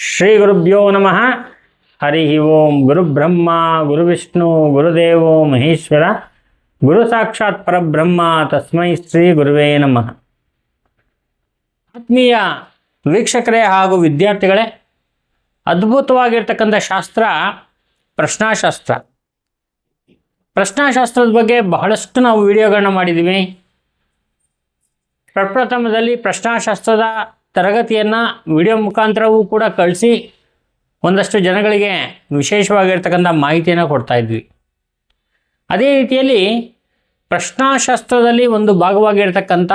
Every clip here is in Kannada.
ಶ್ರೀ ಗುರುಭ್ಯೋ ನಮಃ. ಹರಿ ಓಂ ಗುರುಬ್ರಹ್ಮ ಗುರುವಿಷ್ಣು ಗುರುದೇವೋ ಮಹೇಶ್ವರ. ಗುರು ಸಾಕ್ಷಾತ್ ಪರಬ್ರಹ್ಮ, ತಸ್ಮೈ ಶ್ರೀ ಗುರುವೇ ನಮಃ. ಆತ್ಮೀಯ ವೀಕ್ಷಕರೇ ಹಾಗೂ ವಿದ್ಯಾರ್ಥಿಗಳೇ, ಅದ್ಭುತವಾಗಿರ್ತಕ್ಕಂಥ ಶಾಸ್ತ್ರ, ಪ್ರಶ್ನಾಶಾಸ್ತ್ರ. ಪ್ರಶ್ನಾಶಾಸ್ತ್ರದ ಬಗ್ಗೆ ಬಹಳಷ್ಟು ನಾವು ವಿಡಿಯೋಗಳನ್ನ ಮಾಡಿದ್ದೀವಿ. ಪ್ರಪ್ರಥಮದಲ್ಲಿ ಪ್ರಶ್ನಾಶಾಸ್ತ್ರದ ತರಗತಿಯನ್ನು ವಿಡಿಯೋ ಮುಖಾಂತರವೂ ಕೂಡ ಕಳಿಸಿ ಒಂದಷ್ಟು ಜನಗಳಿಗೆ ವಿಶೇಷವಾಗಿರ್ತಕ್ಕಂಥ ಮಾಹಿತಿಯನ್ನು ಕೊಡ್ತಾ ಇದ್ವಿ. ಅದೇ ರೀತಿಯಲ್ಲಿ ಪ್ರಶ್ನಾಶಾಸ್ತ್ರದಲ್ಲಿ ಒಂದು ಭಾಗವಾಗಿರ್ತಕ್ಕಂಥ,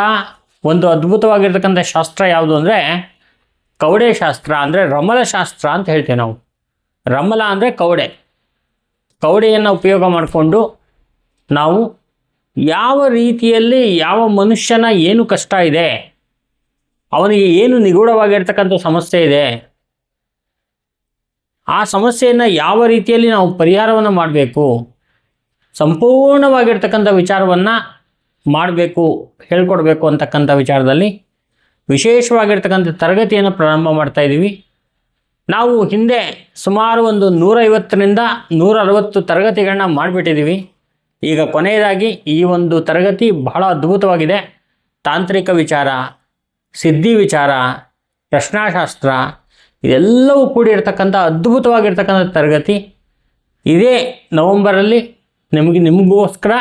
ಒಂದು ಅದ್ಭುತವಾಗಿರ್ತಕ್ಕಂಥ ಶಾಸ್ತ್ರ ಯಾವುದು ಅಂದರೆ ಕೌಡೆ ಶಾಸ್ತ್ರ ಅಂದರೆ ರಮಲ ಶಾಸ್ತ್ರ ಅಂತ ಹೇಳ್ತೀವಿ ನಾವು. ರಮಲ ಅಂದರೆ ಕವಡೆ. ಕೌಡೆಯನ್ನು ಉಪಯೋಗ ಮಾಡಿಕೊಂಡು ನಾವು ಯಾವ ರೀತಿಯಲ್ಲಿ ಯಾವ ಮನುಷ್ಯನ ಏನು ಕಷ್ಟ ಇದೆ ಅವನಿಗೆ ಏನು ನಿಗೂಢವಾಗಿರ್ತಕ್ಕಂಥ ಸಮಸ್ಯೆ ಇದೆ? ಆ ಸಮಸ್ಯೆಯನ್ನು ಯಾವ ರೀತಿಯಲ್ಲಿ ನಾವು ಪರಿಹಾರವನ್ನು ಮಾಡಬೇಕು? ಸಂಪೂರ್ಣವಾಗಿರ್ತಕ್ಕಂಥ ವಿಚಾರವನ್ನು ಮಾಡಬೇಕು, ಹೇಳ್ಕೊಡ್ಬೇಕು ಅಂತಕ್ಕಂಥ ವಿಚಾರದಲ್ಲಿ ವಿಶೇಷವಾಗಿರ್ತಕ್ಕಂಥ ತರಗತಿಯನ್ನು ಪ್ರಾರಂಭ ಮಾಡ್ತಾ ಇದ್ದೀವಿ. ನಾವು ಹಿಂದೆ ಸುಮಾರು ಒಂದು ನೂರೈವತ್ತರಿಂದ ನೂರ ಅರವತ್ತು ತರಗತಿಗಳನ್ನ ಮಾಡಿಬಿಟ್ಟಿದ್ದೀವಿ. ಈಗ ಕೊನೆಯದಾಗಿ ಈ ಒಂದು ತರಗತಿ ಬಹಳ ಅದ್ಭುತವಾಗಿದೆ. ತಾಂತ್ರಿಕ ವಿಚಾರ ಸಿದ್ಧಿ ವಿಚಾರ, ಪ್ರಶ್ನಾಶಾಸ್ತ್ರ, ಇದೆಲ್ಲವೂ ಕೂಡಿರ್ತಕ್ಕಂಥ ಅದ್ಭುತವಾಗಿರ್ತಕ್ಕಂಥ ತರಗತಿ. ಇದೇ ನವಂಬರಲ್ಲಿ ನಿಮಗೆ ನಿಮಗೋಸ್ಕರ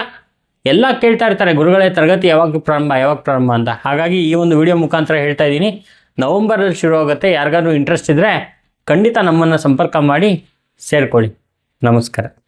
ಎಲ್ಲ ಕೇಳ್ತಾ ಇರ್ತಾರೆ ಗುರುಗಳೇ, ತರಗತಿ ಯಾವಾಗ ಪ್ರಾರಂಭ ಯಾವಾಗ ಪ್ರಾರಂಭ ಅಂತ. ಹಾಗಾಗಿ ಈ ಒಂದು ವಿಡಿಯೋ ಮುಖಾಂತರ ಹೇಳ್ತಾ ಇದ್ದೀನಿ. ನವಂಬರಲ್ಲಿ ಶುರು ಆಗುತ್ತೆ. ಯಾರಿಗಾದ್ರೂ ಇಂಟ್ರೆಸ್ಟ್ ಇದ್ದರೆ ಖಂಡಿತ ನಮ್ಮನ್ನು ಸಂಪರ್ಕ ಮಾಡಿ, ಸೇರಿಕೊಳ್ಳಿ. ನಮಸ್ಕಾರ.